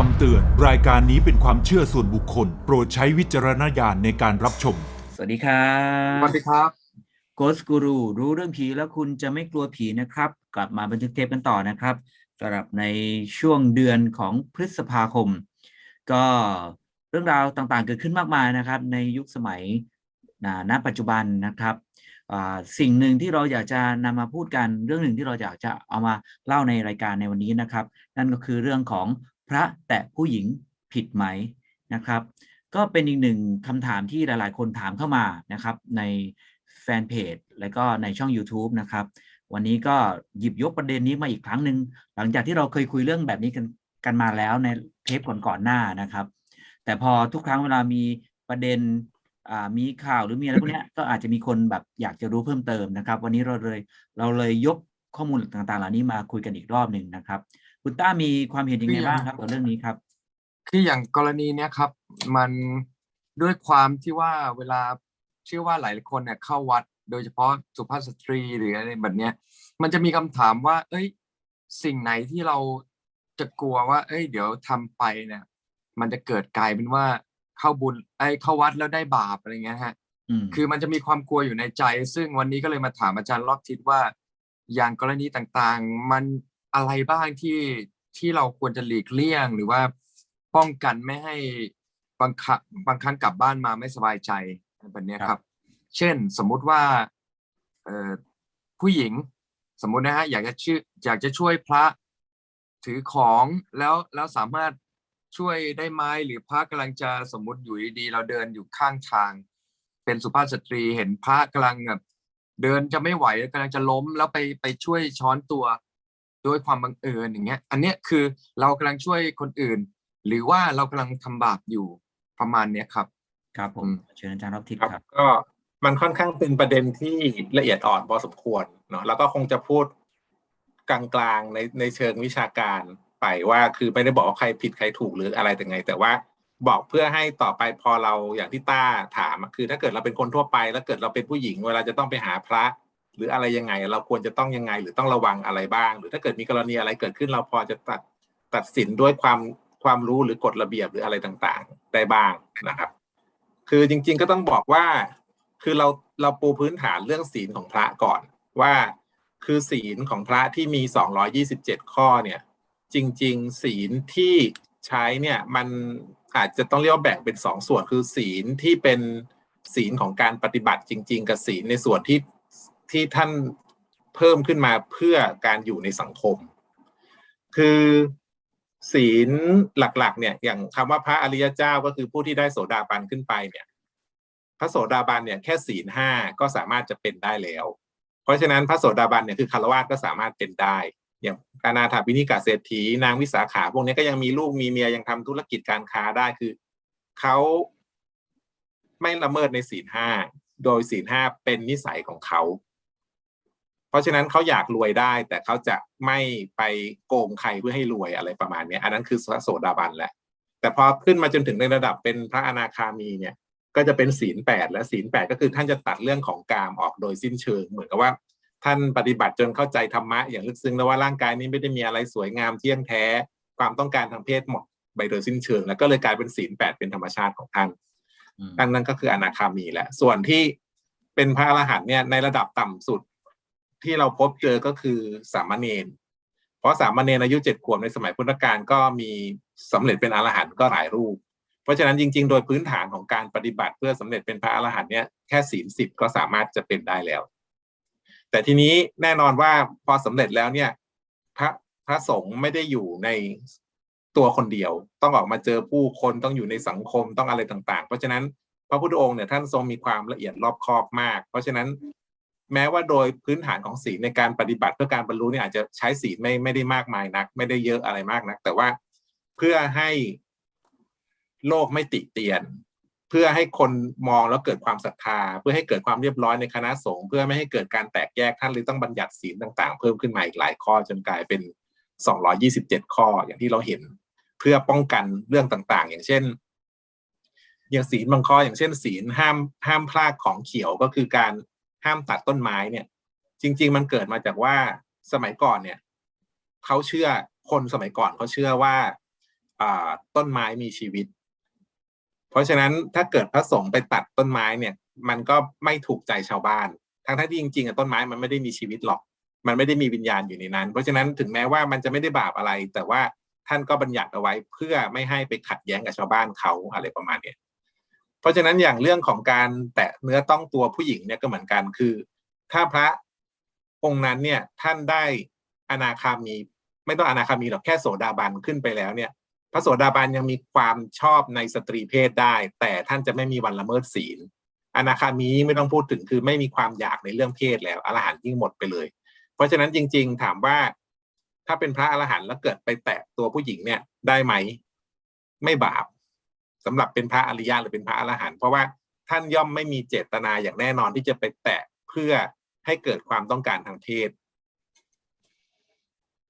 คำเตือน รายการนี้เป็นความเชื่อส่วนบุคคล โปรดใช้วิจารณญาณในการรับชม สวัสดีครับสวัสดีครับโกสกูรูรู้เรื่องผีแล้วคุณจะไม่กลัวผีนะครับ กลับมาบันทึกเทปกันต่อนะครับสำหรับในช่วงเดือนของพฤษภาคม ก็เรื่องราวต่างๆ เกิดขึ้นมากมายนะครับ ในยุคสมัยณณปัจจุบันนะครับอ่าสิ่งหนึ่งที่เราอยากจะนำมาพูดกัน เรื่องหนึ่งที่เราอยากจะเอามาเล่าในรายการในวันนี้นะครับ นั่นก็คือเรื่องของ พระแตะผู้หญิงผิดไหมนะครับ ก็เป็นอีกหนึ่งคำถามที่หลาย ๆ คนถามเข้ามานะครับในแฟนเพจและก็ในช่อง YouTube นะครับ วันนี้ก็หยิบยกประเด็นนี้มาอีกครั้งหนึ่งหลังจากที่เราเคยคุยเรื่องแบบนี้กันกันมาแล้วในเทปก่อนๆหน้านะครับ แต่พอทุกครั้งเวลามีประเด็นมีข่าวหรือมีอะไรพวกนี้ก็อาจจะมีคนแบบอยากจะรู้เพิ่มเติมนะครับ วันนี้เราเลยเราเลยยกข้อมูลต่างๆ เหล่านี้มาคุยกันอีกรอบหนึ่งนะครับ คุณต้ามีความเห็นยังไงบ้างครับกับเรื่องนี้ครับคืออย่างกรณีเนี้ยครับ มันด้วยความที่ว่าเวลาเชื่อว่าหลายคนเนี่ยเข้าวัด โดยเฉพาะสุภาพสตรีหรืออะไรแบบเนี้ย มันจะมีคำถามว่า เอ้ย สิ่งไหนที่เราจะกลัวว่า เอ้ย เดี๋ยวทำไปเนี่ยมันจะเกิดกลายเป็นว่าเข้าบุญไอ้ยเข้าวัดแล้วได้บาปอะไรเงี้ยฮะ อืม คือมันจะมีความกลัวอยู่ในใจ ซึ่งวันนี้ก็เลยมาถามอาจารย์รอบทิศว่า อย่างกรณีต่างๆ มัน อะไรบ้างที่ที่เราควรจะหลีกเลี่ยง หรือว่าป้องกันไม่ให้บางครั้งบางครั้งกลับบ้านมาไม่สบายใจแบบเนี้ยครับ เช่นสมมุติว่าเอ่อผู้หญิงสมมุตินะฮะอยากจะชื่ออยากจะช่วยพระถือของแล้วแล้วสามารถช่วยได้ไหมหรือพระกำลังจะสมมุติอยู่ดีๆเราเดินอยู่ข้างทาง เป็นสุภาพสตรีเห็นพระกำลังแบบเดินจะไม่ไหวกำลังจะล้มแล้วไปไปช่วยช้อนตัว โดยความบังเอิญอย่างเงี้ย อันเนี้ยคือเรากำลังช่วยคนอื่น หรือว่าเรากำลังทำบาปอยู่ประมาณเนี้ยครับ ครับผมอืมเชิญอาจารย์รับทิศครับครับ ก็มันค่อนข้างเป็นประเด็นที่ละเอียดอ่อนพอสมควรเนาะแล้วก็คงจะพูดกลางๆในในเชิงวิชาการไปว่าคือไม่ได้บอกว่าใครผิดใครถูกหรืออะไรแต่ไง แต่ว่าบอกเพื่อให้ต่อไปพอเราอย่างที่ต้าถามอะคือ ถ้าเกิดเราเป็นคนทั่วไป แล้วเกิดเราเป็นผู้หญิงเวลาจะต้องไปหาพระ หรืออะไรยังไง เราควรจะต้องยังไง หรือต้องระวังอะไรบ้าง หรือถ้าเกิดมีกรณีอะไรเกิดขึ้นเราพอจะตัดตัดสินด้วยความความรู้หรือกฎระเบียบหรืออะไรต่างๆ ได้บ้างนะครับ คือจริง ๆก็ต้องบอกว่า คือเราเราปูพื้นฐานเรื่องศีลของพระก่อนว่าคือศีลของพระที่มี 227 ข้อเนี่ย จริง ๆ ศีลที่ใช้เนี่ยมันอาจจะต้องเรียกว่าแบ่งเป็นสองส่วนคือศีลที่เป็นศีลของการปฏิบัติจริง ๆ กับศีลในส่วนที่ ที่ท่านเพิ่มขึ้นมาเพื่อการอยู่ในสังคม คือศีลหลักๆ เนี่ยอย่างคำว่าพระอริยเจ้าก็คือผู้ที่ได้โสดาบันขึ้นไปเนี่ยพระโสดาบันเนี่ยแค่ศีลห้าก็สามารถจะเป็นได้แล้ว เพราะฉะนั้นพระโสดาบันเนี่ยคือคารวะก็สามารถเป็นได้ อย่างกานาถาปินิกาเศรษฐี นางวิสาขาพวกนี้ก็ยังมีลูกมีเมียยังทำธุรกิจการค้าได้คือเขาไม่ละเมิดในศีลห้าโดยศีลห้าเป็นนิสัยของเขา ราะฉะนั้นเขาอยากรวยได้ แต่เขาจะไม่ไปโกงใครเพื่อให้รวยอะไรประมาณเนี้ยอันนั้นคือพระโสดาบันแหละ แต่พอขึ้นมาจนถึงในระดับเป็นพระอนาคามีเนี่ย ก็จะเป็นศีลแปดและศีลแปดก็คือท่านจะตัดเรื่องของกามออกโดยสิ้นเชิง เหมือนกับว่า ท่านปฏิบัติจนเข้าใจธรรมะอย่างลึกซึ้งแล้วว่าร่างกายนี้ไม่ได้มีอะไรสวยงามเที่ยงแท้ ความต้องการทางเพศหมดไปโดยสิ้นเชิง แล้วก็เลยกลายเป็นศีลแปดเป็นธรรมชาติของท่านอืมดังนั้นก็คืออนาคามีแหละ ส่วนที่เป็นพระอรหันต์เนี่ยในระดับต่ำสุด ที่เราพบเจอก็คือสามเณรเพราะสามเณรอายุเจ็ดขวบในสมัยพุทธกาลก็มีสำเร็จเป็นอรหันต์ก็หลายรูป เพราะฉะนั้นจริง ๆ โดยพื้นฐานของการปฏิบัติเพื่อสำเร็จเป็นพระอรหันต์เนี่ยแค่ศีลสิบก็สามารถจะเป็นได้แล้ว แต่ทีนี้แน่นอนว่าพอสำเร็จแล้วเนี่ยพระพระสงฆ์ไม่ได้อยู่ในตัวคนเดียว ต้องออกมาเจอผู้คนต้องอยู่ในสังคมต้องอะไรต่าง ๆ เพราะฉะนั้นพระพุทธองค์เนี่ยท่านทรงมีความละเอียดรอบคอบมาก เพราะฉะนั้น แม้ว่าโดยพื้นฐานของศีลในการปฏิบัติเพื่อการบรรลุเนี่ยอาจจะใช้ศีลไม่ไม่ได้มากมายนัก ไม่ได้เยอะอะไรมากนัก แต่ว่าเพื่อให้โลกไม่ติเตียน เพื่อให้คนมองแล้วเกิดความศรัทธา เพื่อให้เกิดความเรียบร้อยในคณะสงฆ์เพื่อไม่ให้เกิดการแตกแยกท่านเลยต้องบัญญัติศีลต่าง ๆ เพิ่มขึ้นมาอีกหลายข้อจนกลายเป็น 227 ข้ออย่างที่เราเห็น เพื่อป้องกันเรื่องต่างๆ อย่างเช่น อย่างศีลบางข้ออย่างเช่น ศีลห้ามห้ามพลากของเขียวก็คือการ ห้ามตัดต้นไม้เนี่ย จริง ๆ มันเกิดมาจากว่าสมัยก่อนเนี่ยเขาเชื่อคนสมัยก่อนเขาเชื่อว่าอ่าต้นไม้มีชีวิต เพราะฉะนั้นถ้าเกิดพระสงฆ์ไปตัดต้นไม้เนี่ย มันก็ไม่ถูกใจชาวบ้าน ทั้งที่จริงๆต้นไม้มันไม่ได้มีชีวิตหรอก มันไม่ได้มีวิญญาณอยู่ในนั้น เพราะฉะนั้นถึงแม้ว่ามันจะไม่ได้บาปอะไร แต่ว่าท่านก็บัญญัติเอาไว้เพื่อไม่ให้ไปขัดแย้งกับชาวบ้านเขาอะไรประมาณเนี้ย เพราะฉะนั้นอย่างเรื่องของการแตะเนื้อต้องตัวผู้หญิงเนี่ยก็เหมือนกันคือ ถ้าพระองค์นั้นเนี่ยท่านได้อนาคามี ไม่ต้องอนาคามีหรอกแค่โสดาบันขึ้นไปแล้วเนี่ย พระโสดาบันยังมีความชอบในสตรีเพศได้ แต่ท่านจะไม่มีวันละเมิดศีล อนาคามีไม่ต้องพูดถึงคือไม่มีความอยากในเรื่องเพศแล้วอรหันต์ยิ่งหมดไปเลย เพราะฉะนั้นจริง ๆ ถามว่า ถ้าเป็นพระอรหันต์แล้วเกิดไปแตะตัวผู้หญิงเนี่ยได้ไหม ไม่บาป สำหรับเป็นพระอริยะหรือเป็นพระอรหันต์เพราะว่าท่านย่อมไม่มีเจตนาอย่างแน่นอนที่จะไปแตะเพื่อให้เกิดความต้องการทางเพศ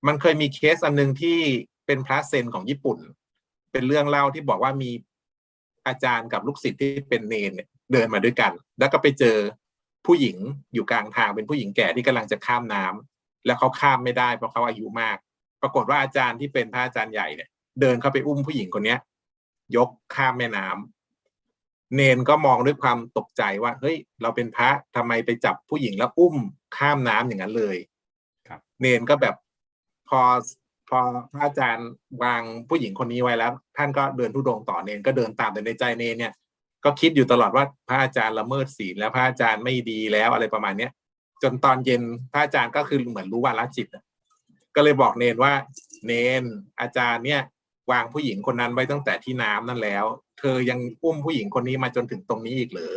มันเคยมีเคสอันหนึ่งที่เป็นพระเซนของญี่ปุ่น เป็นเรื่องเล่าที่บอกว่ามีอาจารย์กับลูกศิษย์ที่เป็นเนนเนี่ยเดินมาด้วยกัน แล้วก็ไปเจอผู้หญิงอยู่กลางทางเป็นผู้หญิงแก่ที่กำลังจะข้ามน้ำแล้วเขาข้ามไม่ได้เพราะเขาอายุมาก ปรากฏว่าอาจารย์ที่เป็นพระอาจารย์ใหญ่เนี่ยเดินเข้าไปอุ้มผู้หญิงคนเนี้ย ยกข้ามแม่น้ำเนนก็มองด้วยความตกใจว่า เฮ้ย เราเป็นพระทำไมไปจับผู้หญิงแล้วอุ้มข้ามน้ำอย่างนั้นเลย ครับ เนนก็แบบพอพอพระอาจารย์วางผู้หญิงคนนี้ไว้แล้ว ท่านก็เดินทุดงค์ต่อเนนก็เดินตามแต่ในใจเนนเนี่ย ก็คิดอยู่ตลอดว่าพระอาจารย์ละเมิดศีลแล้วพระอาจารย์ไม่ดีแล้วอะไรประมาณเนี้ยจนตอนเย็นพระอาจารย์ก็คือเหมือนรู้วาระจิตอะก็เลยบอกเนนว่า เนนอาจารย์เนี่ย วางผู้หญิงคนนั้นไว้ตั้งแต่ที่น้ำนั่นแล้ว เธอยังอุ้มผู้หญิงคนนี้มาจนถึงตรงนี้อีกเหรอ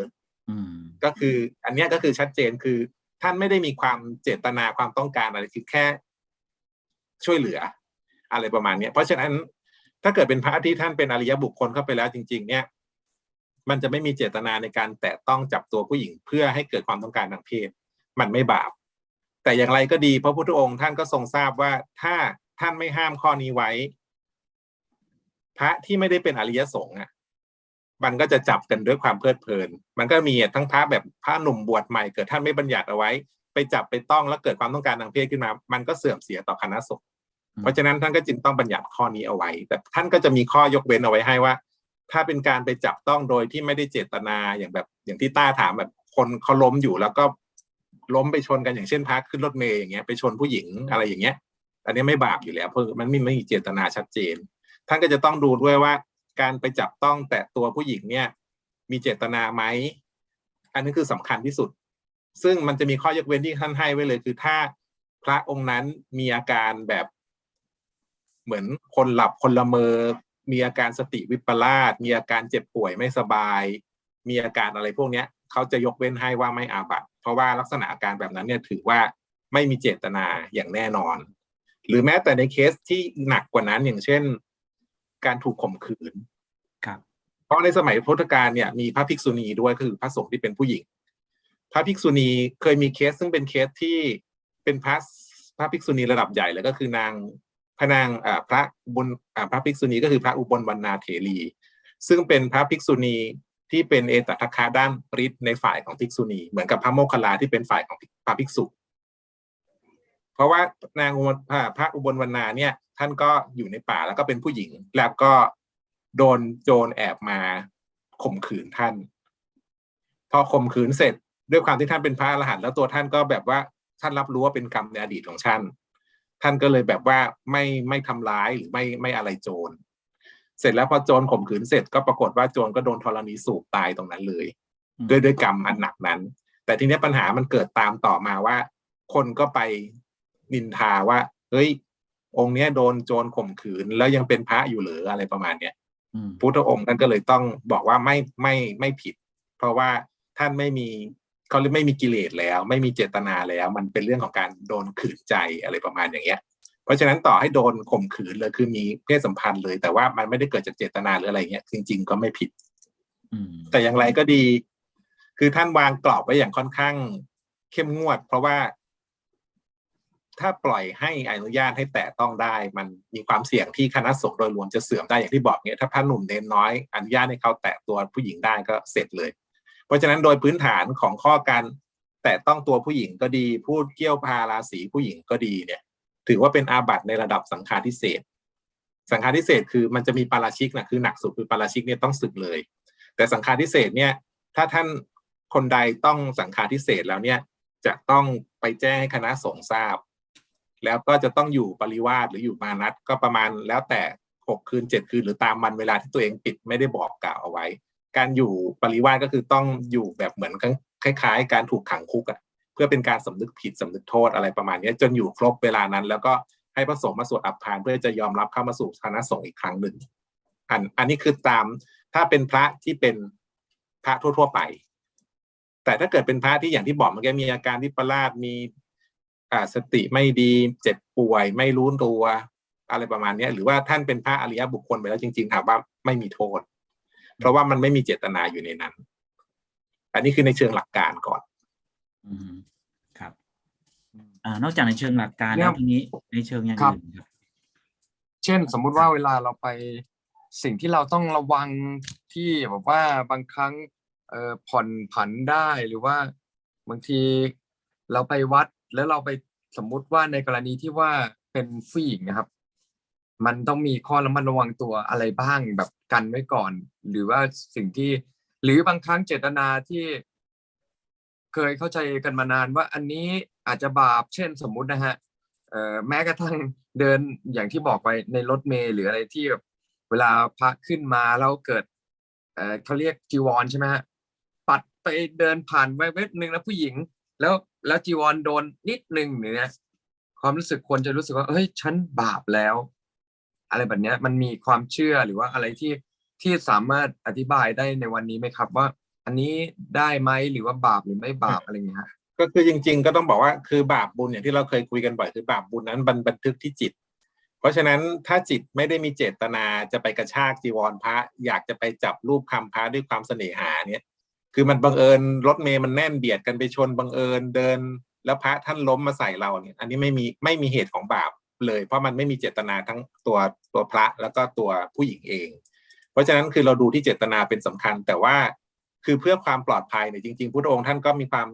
อืมก็คือ อันเนี้ยก็คือชัดเจนคือ ท่านไม่ได้มีความเจตนาความต้องการอะไรคือแค่ ช่วยเหลือ อะไรประมาณเนี้ยเพราะฉะนั้นถ้าเกิดเป็นพระที่ท่านเป็นอริยบุคคลเข้าไปแล้วจริง ๆ เนี่ย มันจะไม่มีเจตนาในการแตะต้องจับตัวผู้หญิงเพื่อให้เกิดความต้องการทางเพศ มันไม่บาป แต่อย่างไรก็ดีพระพุทธองค์ท่านก็ทรงทราบว่าถ้าท่านไม่ห้ามข้อนี้ไว้ พระที่ไม่ได้เป็นอริยสงฆ์อะมันก็จะจับกันด้วยความเพลิดเพลิน มันก็มีทั้งพระแบบพระหนุ่มบวชใหม่เกิดท่านไม่บัญญัติเอาไว้ ไปจับไปต้องแล้วเกิดความต้องการทางเพศขึ้นมา มันก็เสื่อมเสียต่อคณะสงฆ์เพราะฉะนั้นท่านก็จึงต้องบัญญัติข้อนี้เอาไว้ แต่ท่านก็จะมีข้อยกเว้นเอาไว้ให้ว่า ถ้าเป็นการไปจับต้องโดยที่ไม่ได้เจตนาอย่างแบบ อย่างที่ต้าถามแบบคนเขาล้มอยู่แล้วก็ล้มไปชนกันอย่างเช่นพระขึ้นรถเมย์อย่างเงี้ยไปชนผู้หญิงอะไรอย่างเงี้ย อันนี้ไม่บาปอยู่แล้วเพราะมันไม่ไม่มีเจตนาชัดเจน ท่านก็จะต้องดูด้วยว่า การไปจับต้องแตะตัวผู้หญิงเนี่ย มีเจตนาไหมอันนี้คือสำคัญที่สุด ซึ่งมันจะมีข้อยกเว้นที่ท่านให้ไว้เลยคือถ้าพระองค์นั้นมีอาการแบบเหมือนคนหลับคนละเมอ มีอาการสติวิปลาสมีอาการเจ็บป่วยไม่สบาย มีอาการอะไรพวกเนี้ยเขาจะยกเว้นให้ว่าไม่อาบัติเพราะว่าลักษณะอาการแบบนั้นเนี่ยถือว่าไม่มีเจตนาอย่างแน่นอน หรือแม้แต่ในเคสที่หนักกว่านั้นอย่างเช่น การถูกข่มขืนครับเพราะในสมัยพุทธกาลเนี่ยมีพระภิกษุณีด้วยคือพระสงฆ์ที่เป็นผู้หญิง พระภิกษุณีเคยมีเคสซึ่งเป็นเคสที่เป็นพระพระภิกษุณีระดับใหญ่เลยก็คือนางพระนางอ่าพระบุญอ่าพระภิกษุณีก็คือพระอุบลวรรณาเถรี ซึ่งเป็นพระภิกษุณีที่เป็นเอตทัคคะด้านฤทธิ์ในฝ่ายของภิกษุณี เหมือนกับพระโมคคัลลาที่เป็นฝ่ายของพระภิกษุ เพราะว่านางอุบลพระพระอุบลวรรณาเนี่ย ท่านก็อยู่ในป่าแล้วก็เป็นผู้หญิง แล้วก็โดนโจรแอบมาข่มขืนท่าน พอข่มขืนเสร็จ ด้วยความที่ท่านเป็นพระอรหันต์แล้วตัวท่านก็แบบว่าท่านรับรู้ว่าเป็นกรรมในอดีตของท่าน ท่านก็เลยแบบว่าไม่ไม่ทำร้ายหรือไม่ไม่อะไรโจร เสร็จแล้วพอโจรข่มขืนเสร็จก็ปรากฏว่าโจรก็โดนธรณีสูบตายตรงนั้นเลยอืมด้วยด้วยกรรมอันหนักนั้น แต่ทีเนี้ยปัญหามันเกิดตามต่อมาว่า คนก็ไปนินทาว่า เฮ้ย องค์เนี้ยโดนโจรข่มขืน แล้วยังเป็นพระอยู่เหรืออะไรประมาณเนี้ยอืมพุทธองค์ท่านก็เลยต้องบอกว่าไม่ไม่ไม่ผิด เพราะว่าท่านไม่มีเขาเรียกไม่มีกิเลสแล้ว ไม่มีเจตนาแล้ว มันเป็นเรื่องของการโดนขืนใจอะไรประมาณอย่างเงี้ย เพราะฉะนั้นต่อให้โดนข่มขืนเลยคือมีเพศสัมพันธ์เลย แต่ว่ามันไม่ได้เกิดจากเจตนาหรืออะไรเงี้ยจริง ๆ ก็ไม่ผิดอืมแต่อย่างไรก็ดี คือท่านวางกรอบไว้อย่างค่อนข้างเข้มงวด เพราะว่า ถ้าปล่อยให้อนุญาตให้แตะต้องได้ มันมีความเสี่ยงที่คณะสงฆ์โดยรวมจะเสื่อมได้อย่างที่บอกเนี่ยถ้าพระหนุ่มเนนน้อยอนุญาตให้เขาแตะตัวผู้หญิงได้ก็เสร็จเลย เพราะฉะนั้นโดยพื้นฐานของข้อการแตะต้องตัวผู้หญิงก็ดี พูดเกี่ยวพาราศีผู้หญิงก็ดีเนี่ย ถือว่าเป็นอาบัติในระดับสังฆาทิเศษสังฆาทิเศษคือมันจะมีปาราชิกนะคือหนักสุดคือปาราชิกเนี่ยต้องศึกเลย แต่สังฆาทิเศษเนี่ยถ้าท่านคนใดต้องสังฆาทิเศษแล้วเนี่ยจะต้องไปแจ้งให้คณะสงฆ์ทราบ แล้วก็จะต้องอยู่ปริวาสหรืออยู่มานัดก็ประมาณแล้วแต่หกคืนเจ็ดคืนหรือตามวันเวลาที่ตัวเองปิดไม่ได้บอกกล่าวเอาไว้ การอยู่ปริวาสก็คือต้องอยู่แบบเหมือนคล้ายๆ การถูกขังคุกอะ่ะเพื่อเป็นการสำนึกผิดสำนึกโทษอะไรประมาณนี้จนอยู่ครบเวลานั้น แล้วก็ให้พระสงฆ์มาสวดอัปพานเพื่อจะยอมรับเข้ามาสู่คณะสงฆ์อีกครั้งหนึ่งอันอันนี้คือตามถ้าเป็นพระที่เป็นพระทั่ว ๆ ไป แต่ถ้าเกิดเป็นพระที่อย่างที่บอกเมื่อกี้มีอาการวิประลาสมี สติไม่ดีเจ็บป่วย ไม่รู้ตัวอะไรประมาณเนี้ยหรือว่าท่านเป็นพระอริยบุคคลไปแล้วจริง ๆ ถามว่าไม่มีโทษ เพราะว่ามันไม่มีเจตนาอยู่ในนั้น อันนี้คือในเชิงหลักการก่อนอืมครับอ่านอกจากในเชิงหลักการเนี่แล้ยวทีนี้ในเชิงอย่างครับอื่นครับเช่น สมมุติว่าเวลาเราไปสิ่งที่เราต้องระวังที่แบบว่าบางครั้งเอ่อผ่อนผันได้หรือว่าบางทีเราไปวัด แล้วเราไปสมมุติว่าในกรณีที่ว่าเป็นผู้หญิงนะครับ มันต้องมีข้อระมัดระวังตัวอะไรบ้างแบบกันไว้ก่อน หรือว่าสิ่งที่ หรือบางครั้งเจตนาที่ เคยเข้าใจกันมานานว่าอันนี้อาจจะบาปเช่นสมมุตินะฮะเอ่อแม้กระทั่งเดินอย่างที่บอกไปในรถเมล์หรืออะไรที่แบบเวลาพระขึ้นมาแล้วเกิด เอ่อเขาเรียกจีวรใช่ไหมฮะปัดไปเดินผ่านไปเว็บหนึ่งแล้วผู้หญิง แล้ว แล้วจีวรโดนนิดนึงเนี่ยความรู้สึกคนจะรู้สึกว่าเฮ้ยฉันบาปแล้ว อะไรแบบเนี้ยมันมีความเชื่อหรือว่าอะไรที่ที่สามารถอธิบายได้ในวันนี้ไหมครับ ว่า อันนี้ได้ไหมหรือว่าบาปหรือไม่บาปอะไรเงี้ยก็คือจริง ๆ ก็ต้องบอกว่าคือบาปบุญอย่างที่เราเคยคุยกันบ่อยคือบาปบุญนั้นบันบันทึกที่จิต เพราะฉะนั้นถ้าจิตไม่ได้มีเจตนาจะไปกระชากจีวรพระ อยากจะไปจับรูปคำพระด้วยความเสน่หาเนี่ย คือมันบังเอิญรถเมย์มันแน่นเบียดกันไปชนบังเอิญเดิน แล้วพระท่านล้มมาใส่เราเนี่ย อันนี้ไม่มีไม่มีเหตุของบาปเลย เพราะมันไม่มีเจตนาทั้งตัวตัวพระแล้วก็ตัวผู้หญิงเอง เพราะฉะนั้นคือเราดูที่เจตนาเป็นสำคัญ แต่ว่าคือเพื่อความปลอดภัยเนี่ยจริงๆพุทธองค์ท่านก็มีความ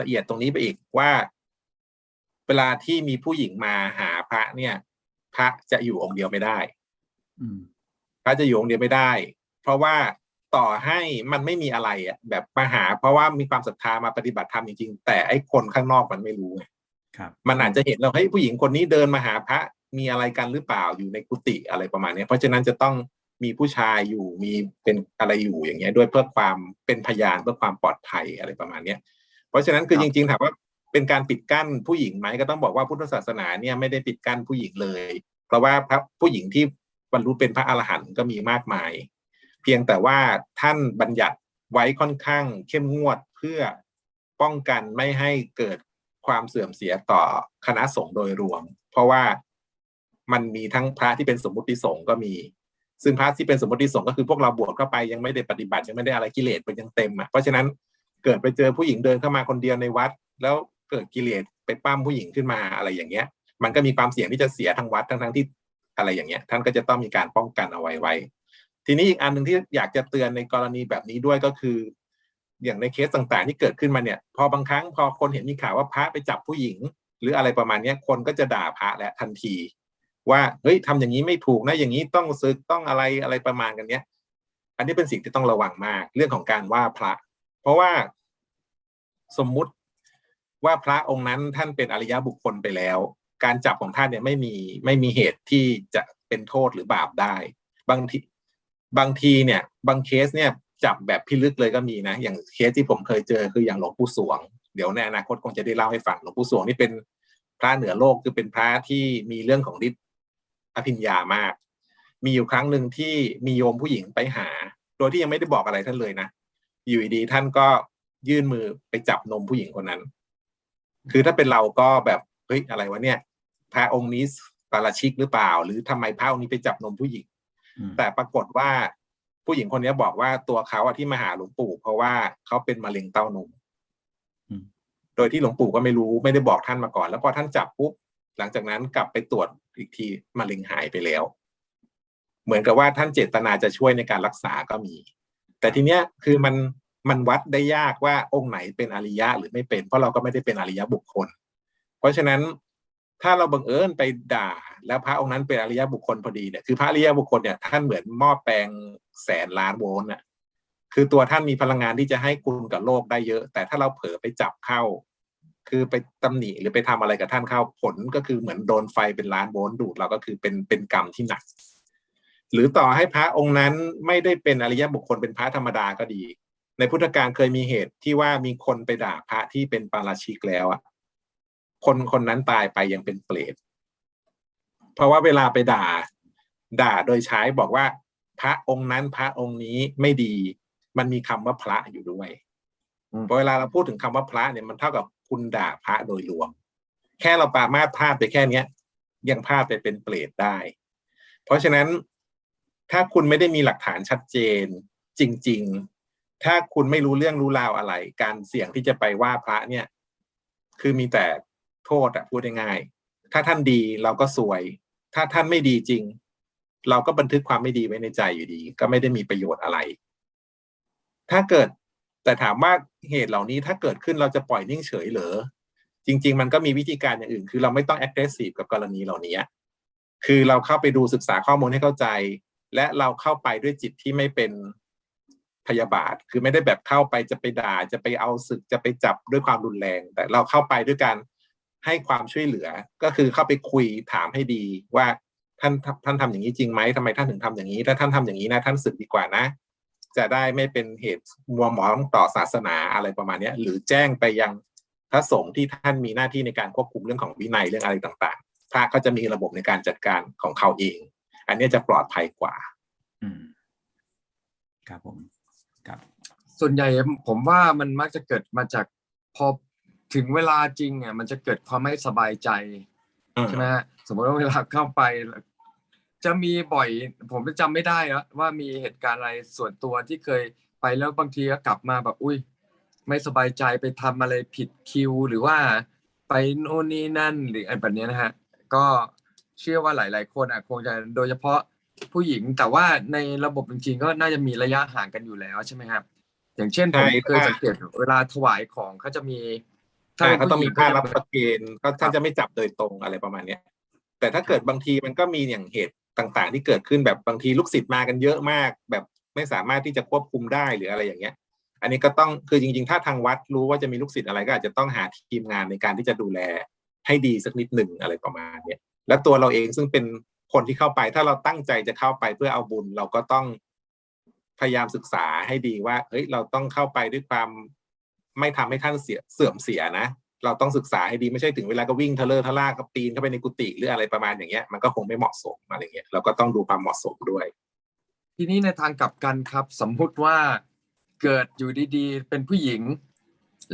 ละเอียดตรงนี้ไปอีกว่า เวลาที่มีผู้หญิงมาหาพระเนี่ย พระจะอยู่องค์เดียวไม่ได้อืมพระจะอยู่องค์เดียวไม่ได้ เพราะว่า ต่อให้มันไม่มีอะไรอะแบบมาหา เพราะว่ามีความศรัทธามาปฏิบัติธรรมจริงๆแต่ไอ้คนข้างนอกมันไม่รู้ไงครับมันอาจจะเห็นเราเฮ้ยผู้หญิงคนนี้เดินมาหาพระมีอะไรกันหรือเปล่าอยู่ในกุฏิอะไรประมาณเนี้ยเพราะฉะนั้นจะต้องมีผู้ชายอยู่มีเป็นอะไรอยู่อย่างเงี้ย ด้วยเพื่อความเป็นพยานเพื่อความปลอดภัยอะไรประมาณเนี้ยเพราะฉะนั้นคือคจรับริงๆถามว่าเป็นการปิดกั้นผู้หญิงไหมก็ต้องบอกว่าพุทธศาสนาเนี่ยไม่ได้ปิดกั้นผู้หญิงเลย เพราะว่าพระผู้หญิงที่บรรลุเป็นพระอรหันต์ก็มีมากมายเพียงแต่ว่าท่านบัญญัติไว้ค่อนข้างเข้มงวดเพื่อป้องกันไม่ให้เกิดความเสื่อมเสียต่อคณะสงฆ์โดยรวม เพราะว่ามันมีทั้งพระที่เป็นสมมติสงฆ์ก็มี ซึ่งพระที่เป็นสมมติสงฆ์ก็คือพวกเราบวชเข้าไปยังไม่ได้ปฏิบัติยังไม่ได้อะไรกิเลสมันยังเต็มอะเพราะฉะนั้นเกิดไปเจอผู้หญิงเดินเข้ามาคนเดียวในวัด แล้วเกิดกิเลสไปปั้มผู้หญิงขึ้นมาอะไรอย่างเงี้ย มันก็มีความเสี่ยงที่จะเสียทั้งวัดทั้งทั้งที่อะไรอย่างเงี้ย ท่านก็จะต้องมีการป้องกันเอาไว้ไว้ ทีนี้อีกอันหนึ่งที่อยากจะเตือนในกรณีแบบนี้ด้วยก็คือ อย่างในเคสต่างๆ ที่เกิดขึ้นมาเนี่ย พอบางครั้งพอคนเห็นมีข่าวว่าพระไปจับผู้หญิง หรืออะไรประมาณนี้คนก็จะด่าพระและทันที ว่าเฮ้ยทำอย่างนี้ไม่ถูกนะอย่างนี้ต้องซึกต้องอะไรอะไรประมาณกันเนี้ย อันนี้เป็นสิ่งที่ต้องระวังมากเรื่องของการว่าพระ เพราะว่าสมมุติว่าพระองค์นั้นท่านเป็นอริยบุคคลไปแล้ว การจับของท่านเนี่ยไม่มีไม่มีเหตุที่จะเป็นโทษหรือบาปได้ บางที บางทีเนี่ย บางเคสเนี่ยจับแบบพิลึกเลยก็มีนะ อย่างเคสที่ผมเคยเจอคืออย่างหลวงปู่สวง เดี๋ยวในอนาคตคงจะได้เล่าให้ฟังหลวงปู่สวงนี่เป็นพระเหนือโลกคือเป็นพระที่มีเรื่องของฤทธิ์อภิญญามาก มีอยู่ครั้งหนึ่งที่มีโยมผู้หญิงไปหา โดยที่ยังไม่ได้บอกอะไรท่านเลยนะ อยู่ดีท่านก็ยื่นมือไปจับนมผู้หญิงคนนั้น คือถ้าเป็นเราก็แบบเฮ้ยอะไรวะเนี่ย พระองค์นี้ปาราชิกหรือเปล่า หรือทำไมพระองค์นี้ไปจับนมผู้หญิง แต่ปรากฏว่าผู้หญิงคนนี้บอกว่าตัวเขาอะที่มาหาหลวงปู่เพราะว่าเขาเป็นมะเร็งเต้านมอืมโดยที่หลวงปู่ก็ไม่รู้ไม่ได้บอกท่านมาก่อน แล้วพอท่านจับปุ๊บหลังจากนั้นกลับไปตรวจอีกทีมะเร็งหายไปแล้ว เหมือนกับว่าท่านเจตนาจะช่วยในการรักษาก็มี แต่ทีเนี้ยคือมันมันวัดได้ยากว่าองค์ไหนเป็นอริยะหรือไม่เป็น เพราะเราก็ไม่ได้เป็นอริยะบุคคล เพราะฉะนั้นถ้าเราบังเอิญไปด่า แล้วพระองค์นั้นเป็นอริยบุคคลพอดีเนี่ยคือพระอริยบุคคลเนี่ยท่านเหมือนหม้อแปลงแสนล้านโวลต์น่ะคือตัวท่านมีพลังงานที่จะให้คุณกับโลกได้เยอะ แต่ถ้าเราเผลอไปจับเข้า คือไปตำหนิหรือไปทำอะไรกับท่านเข้าผลก็คือเหมือนโดนไฟเป็นล้านโวลต์ดูดเราก็คือเป็นเป็นกรรมที่หนัก หรือต่อให้พระองค์นั้นไม่ได้เป็นอริยบุคคลเป็นพระธรรมดาก็ดี ในพุทธการเคยมีเหตุที่ว่ามีคนไปด่าพระที่เป็นปาราชิกแล้วอะคนคนนั้นตายไปยังเป็นเปรต เพราะว่าเวลาไปด่า ด่าโดยใช้บอกว่า พระองค์นั้นพระองค์นี้ไม่ดี มันมีคำว่าพระอยู่ด้วยอืมพอเวลาเราพูดถึงคำว่าพระเนี่ยมันเท่ากับคุณด่าพระโดยรวม แค่เราปรามาสพลาดไปแค่เนี้ย ยังพลาดไปเป็นเปรตได้ เพราะฉะนั้นถ้าคุณไม่ได้มีหลักฐานชัดเจน จริง ๆ ถ้าคุณไม่รู้เรื่องรู้ราวอะไร การเสี่ยงที่จะไปว่าพระเนี่ย คือมีแต่โทษอะพูดง่ายๆถ้าท่านดีเราก็สวย ถ้าท่านไม่ดีจริง เราก็บันทึกความไม่ดีไว้ในใจอยู่ดี ก็ไม่ได้มีประโยชน์อะไร ถ้าเกิดแต่ถามว่าเหตุเหล่านี้ถ้าเกิดขึ้นเราจะปล่อยนิ่งเฉยเหรอจริง ๆ มันก็มีวิธีการอย่างอื่น คือเราไม่ต้อง aggressive กับกรณีเหล่านี้คือเราเข้าไปดูศึกษาข้อมูลให้เข้าใจ และเราเข้าไปด้วยจิตที่ไม่เป็นพยาบาท คือไม่ได้แบบเข้าไปจะไปด่าจะไปเอาศึกจะไปจับด้วยความรุนแรง แต่เราเข้าไปด้วยการ ให้ความช่วยเหลือก็คือเข้าไปคุยถามให้ดีว่าท่านท่านทำอย่างนี้จริงไหมทำไมท่านถึงทำอย่างนี้ถ้าท่านทำอย่างนี้นะท่านศึกดีกว่านะ จะได้ไม่เป็นเหตุมัวหมองต่อศาสนาอะไรประมาณเนี้ยหรือแจ้งไปยังพระสงฆ์ที่ท่านมีหน้าที่ในการควบคุมเรื่องของวินัยเรื่องอะไรต่างๆพระก็จะมีระบบในการจัดการของเขาเอง อันเนี้ยจะปลอดภัยกว่า อืมครับผมครับ ส่วนใหญ่ผมว่ามันมักจะเกิดมาจากพอ ถึงเวลาจริงอะมันจะเกิดความไม่สบายใจใช่ไหมฮะสมมติว่าเวลาเข้าไป จะมีบ่อย ผมจำไม่ได้แล้วว่ามีเหตุการณ์อะไรส่วนตัวที่เคยไปแล้วบางทีก็กลับมาแบบอุ้ย ไม่สบายใจไปทำอะไรผิดคิว หรือว่าไปโน่นนี่นั่นหรืออะไรแบบเนี้ยนะฮะก็เชื่อว่าหลาย ๆ คนอะคงจะโดยเฉพาะผู้หญิงแต่ว่าในระบบจริงๆก็น่าจะมีระยะห่างกันอยู่แล้วใช่ไหมครับ อย่างเช่นผมใช่เคยค่ะสังเกตเวลาถวายของเขาจะมี ใช่เขาต้องมีผู้หญิค่ารับก็ประเคนก็ท่านจะไม่จับโดยตรงอะไรประมาณเนี้ยแต่ถ้าเกิดบางทีมันก็มีอย่างเหตุต่างๆ ที่เกิดขึ้นแบบบางทีลูกศิษย์มากันเยอะมาก แบบไม่สามารถที่จะควบคุมได้หรืออะไรอย่างเงี้ย อันนี้ก็ต้องคือจริง ๆ ถ้าทางวัดรู้ว่าจะมีลูกศิษย์อะไรก็อาจจะต้องหาทีมงานในการที่จะดูแลให้ดีสักนิดหนึ่งอะไรประมาณเนี้ยแล้วตัวเราเองซึ่งเป็นคนที่เข้าไป ถ้าเราตั้งใจจะเข้าไปเพื่อเอาบุญเราก็ต้องพยายามศึกษาให้ดีว่าเฮ้ยเราต้องเข้าไปด้วยความ ไม่ทำให้ท่านเสียเสื่อมเสียนะ เราต้องศึกษาให้ดีไม่ใช่ถึงเวลาก็วิ่งทะเลทะล่าก็ปีนเข้าไปในกุฏิหรืออะไรประมาณอย่างเงี้ยมันก็คงไม่เหมาะสมอะไรเงี้ยเราก็ต้องดูความเหมาะสมด้วย ทีนี้ในทางกลับกันครับ สมมุติว่าเกิดอยู่ดีๆ เป็นผู้หญิง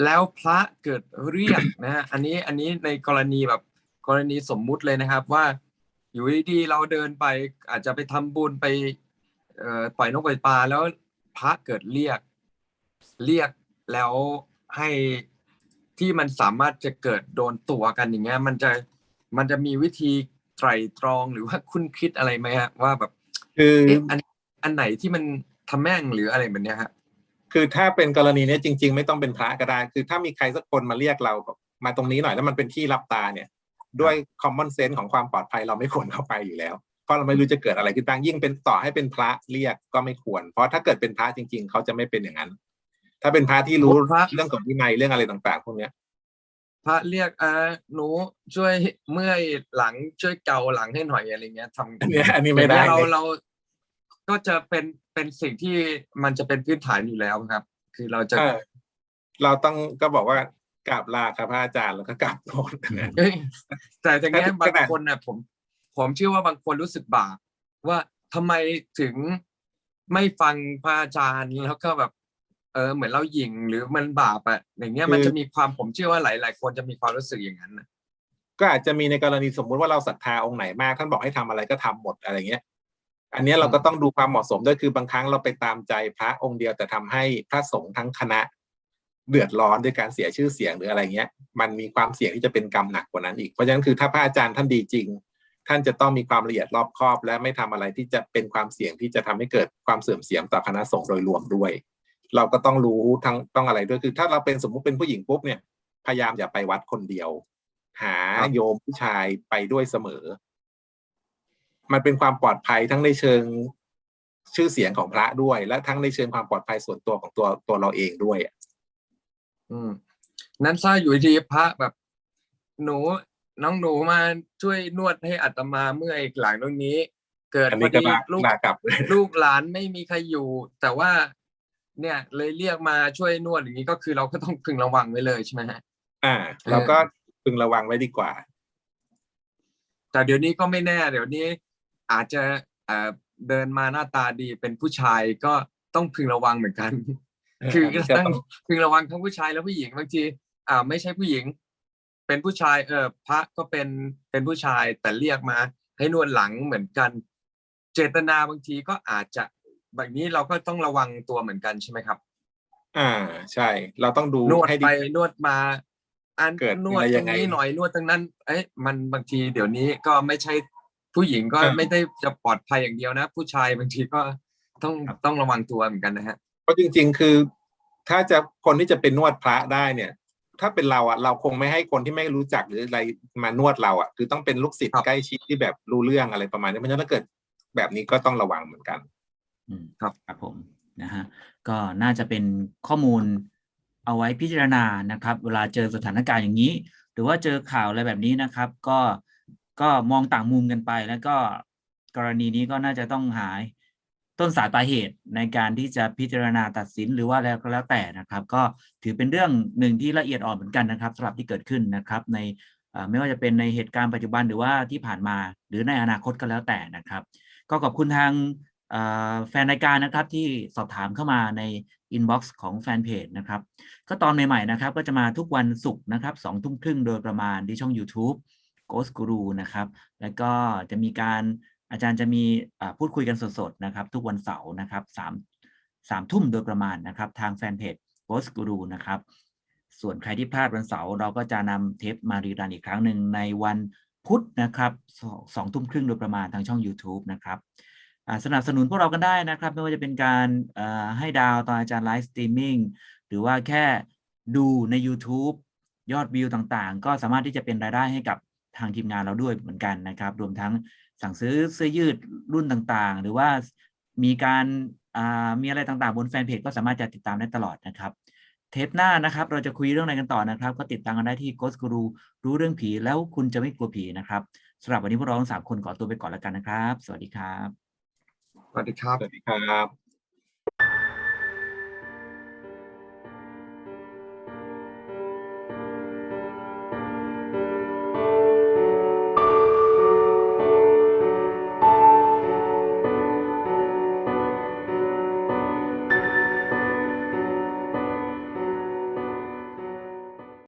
แล้วพระเกิดเรียกนะฮะอันนี้อันนี้ในกรณีแบบกรณีสมมุติเลยนะครับว่าอยู่ดีๆเราเดินไปอาจจะไปทำบุญไปปล่อยนกปล่อยปลาแล้วพระเกิดเรียกเรียกแล้ว ให้ที่มันสามารถจะเกิดโดนตัวกันอย่างเงี้ย มันจะมันจะมีวิธีไตรตรองหรือว่าคุณคิดอะไรไหมฮะว่าแบบคือเอ๊ะอันอันไหนที่มันทำแม่งหรืออะไรแบบเนี้ยฮะคือถ้าเป็นกรณีเนี้ยจริง ๆ ไม่ต้องเป็นพระก็ได้ คือถ้ามีใครสักคนมาเรียกเราแบบมาตรงนี้หน่อยแล้วมันเป็นที่รับตาเนี่ย ด้วย common sense ของความปลอดภัยเราไม่ควรเข้าไปอยู่แล้วเพราะเราไม่รู้จะเกิดอะไรขึ้นบ้างยิ่งเป็นต่อให้เป็นพระเรียกก็ไม่ควร เพราะถ้าเกิดเป็นพระจริง ๆ เขาจะไม่เป็นอย่างนั้น ถ้าเป็นพระที่รู้พระ เรื่องของวินัยเรื่องอะไรต่าง ๆ พวกเนี้ย พระเรียกอ่าหนูช่วยเมื่อยหลังช่วยเกาหลังให้หน่อยอะไรเงี้ยทำอันเนี้ยอันนี้ไม่ได้อย่างเงี้ยเราเลยเราก็จะเป็นเป็นสิ่งที่มันจะเป็นพื้นฐานอยู่แล้วครับ คือเราจะเออเราต้องก็บอกว่ากราบลาครับพระอาจารย์แล้วก็กราบโทษนะ เอ้ยแต่อย่างเงี้ยขนาดบางคนน่ะผมผมเชื่อว่าบางคนรู้สึกบาปว่าทำไมถึงไม่ฟังพระอาจารย์แล้วก็แบบ เออเหมือนเราหยิ่งหรือมันบาปอะอย่างเงี้ยมันจะมีความผมเชื่อว่าหลาย ๆ คนจะมีความรู้สึกอย่างนั้นนะก็อาจจะมีในกรณีสมมุติว่าเราศรัทธาองค์ไหนมากท่านบอกให้ทำอะไรก็ทำหมดอะไรเงี้ย อันเนี้ยเราก็ต้องดูความเหมาะสมด้วยคือบางครั้งเราไปตามใจพระองค์เดียวแต่ทำให้พระสงฆ์ทั้งคณะ เดือดร้อนด้วยการเสียชื่อเสียงหรืออะไรเงี้ย มันมีความเสี่ยงที่จะเป็นกรรมหนักกว่านั้นอีกเพราะฉะนั้นคือถ้าพระอาจารย์ท่านดีจริง ท่านจะต้องมีความละเอียดรอบคอบ และไม่ทำอะไรที่จะเป็นความเสี่ยงที่จะทำให้เกิดความเสื่อมเสียต่อคณะสงฆ์โดยรวมด้วย เราก็ต้องรู้ทั้งต้องอะไรด้วยคือ ถ้าเราเป็นสมมุติเป็นผู้หญิงปุ๊บเนี่ย พยายามอย่าไปวัดคนเดียว หาครับโยมผู้ชายไปด้วยเสมอ มันเป็นความปลอดภัยทั้งในเชิงชื่อเสียงของพระด้วย และทั้งในเชิงความปลอดภัยส่วนตัวของตัวตัวเราเองด้วยอะอืม นั้นถ้าอยู่ดีๆพระแบบ หนูน้องหนูมาช่วยนวดให้อัตมาเมื่อยหลังตรงนี้ เกิดอันพนี้อก็ดีลาลูกลากลับลูกหลานไม่มีใครอยู่ แต่ว่า เนี่ยเลยเรียกมาช่วยนวดอย่างนี้ก็คือเราก็ต้องพึงระวังไว้เลยใช่ไหมฮะ อ่า เราก็พึงระวังไว้ดีกว่า แต่เดี๋ยวนี้ก็ไม่แน่ เดี๋ยวนี้อาจจะเอ่อเดินมาหน้าตาดีเป็นผู้ชายก็ต้องพึงระวังเหมือนกันเออคืออันนี้ก็ก็ต้องต้องพึงระวังทั้งผู้ชายและผู้หญิงบางทีอ่า ไม่ใช่ผู้หญิง เป็นผู้ชายเออพระก็เป็นเป็นผู้ชายแต่เรียกมา ให้นวดหลังเหมือนกัน เจตนาบางทีก็อาจจะ แบบนี้เราก็ต้องระวังตัวเหมือนกันใช่ไหมครับ อ่าใช่ เราต้องดูนวดให้ดีไปนวดมา อันเกิดนวดอะไรตยัรงงไง นี้หน่อยนวดตรงนั้น เอ้ยมันบางทีเดี๋ยวนี้ก็ไม่ใช่ผู้หญิงก็อ่าไม่ได้จะปลอดภัยอย่างเดียวนะ ผู้ชายบางทีก็ต้องต้องระวังตัวเหมือนกันนะฮะ เพราะจริง ๆ คือ ถ้าจะคนที่จะเป็นนวดพระได้เนี่ย ถ้าเป็นเราอะเราคงไม่ให้คนที่ไม่รู้จักหรืออะไรมานวดเราอะคือต้องเป็นลูกศิษย์ครับ ใกล้ชิดที่แบบรู้เรื่องอะไรประมาณนี้เพราะฉะนั้นถ้าเกิดแบบนี้ก็ต้องระวังเหมือนกันอืม ครับครับผมนะฮะก็น่าจะเป็นข้อมูลเอาไว้พิจารณานะครับ เวลาเจอสถานการณ์อย่างนี้ หรือว่าเจอข่าวอะไรแบบนี้นะครับ ก็ก็มองต่างมุมกันไป แล้วก็กรณีนี้ก็น่าจะต้องหายต้นสายปลายเหตุในการที่จะพิจารณาตัดสินหรือว่าแล้วก็แล้วแต่นะครับ ก็ถือเป็นเรื่องหนึ่งที่ละเอียดอ่อนเหมือนกันนะครับสำหรับที่เกิดขึ้นนะครับ ในไม่ว่าจะเป็นในเหตุการณ์ปัจจุบันหรือว่าที่ผ่านมา หรือในอนาคตก็แล้วแต่นะครับ ก็ขอบคุณทาง แฟนรายการนะครับที่สอบถามเข้ามาในอินบ็อกซ์ของแฟนเพจนะครับ ก็ตอนใหม่ๆนะครับ ก็จะมาทุกวันศุกร์นะครับสองทุ่มครึ่งโดยประมาณที่ช่อง YouTube Ghost Guru นะครับ แล้วก็จะมีการอาจารย์จะมีพูดคุยกันสดๆนะครับ ทุกวันเสาร์นะครับสามสามทุ่มโดยประมาณนะครับ ทางแฟนเพจ Ghost Guru นะครับ ส่วนใครที่พลาดวันเสาร์เราก็จะนำเทปมารีรันอีกครั้งหนึ่งในวันพุธนะครับสองทุ่มครึ่งโดยประมาณทางช่อง YouTube นะครับ สนับสนุนพวกเรากันได้นะครับ ไม่ว่าจะเป็นการให้ดาวตอนอาจารย์ไลฟ์สตรีมมิ่งหรือว่าแค่ดูใน YouTube ยอดวิวต่างๆ ก็สามารถที่จะเป็นรายได้ให้กับทางทีมงานเราด้วยเหมือนกันนะครับ รวมทั้งสั่งซื้อเสื้อยืดรุ่นต่างๆ หรือว่ามีการมีอะไรต่างๆ บนแฟนเพจก็สามารถจะติดตามได้ตลอดนะครับ เทปหน้านะครับ เราจะคุยเรื่องอะไรกันต่อนะครับ ก็ติดตามกันได้ที่ Ghost Guru รู้เรื่องผีแล้วคุณจะไม่กลัวผีนะครับสำหรับวันนี้พวกเราทั้งสามคนขอตัวไปก่อนแล้วกันนะครับ สวัสดีครับ สวัสดีครับ สวัสดีครับ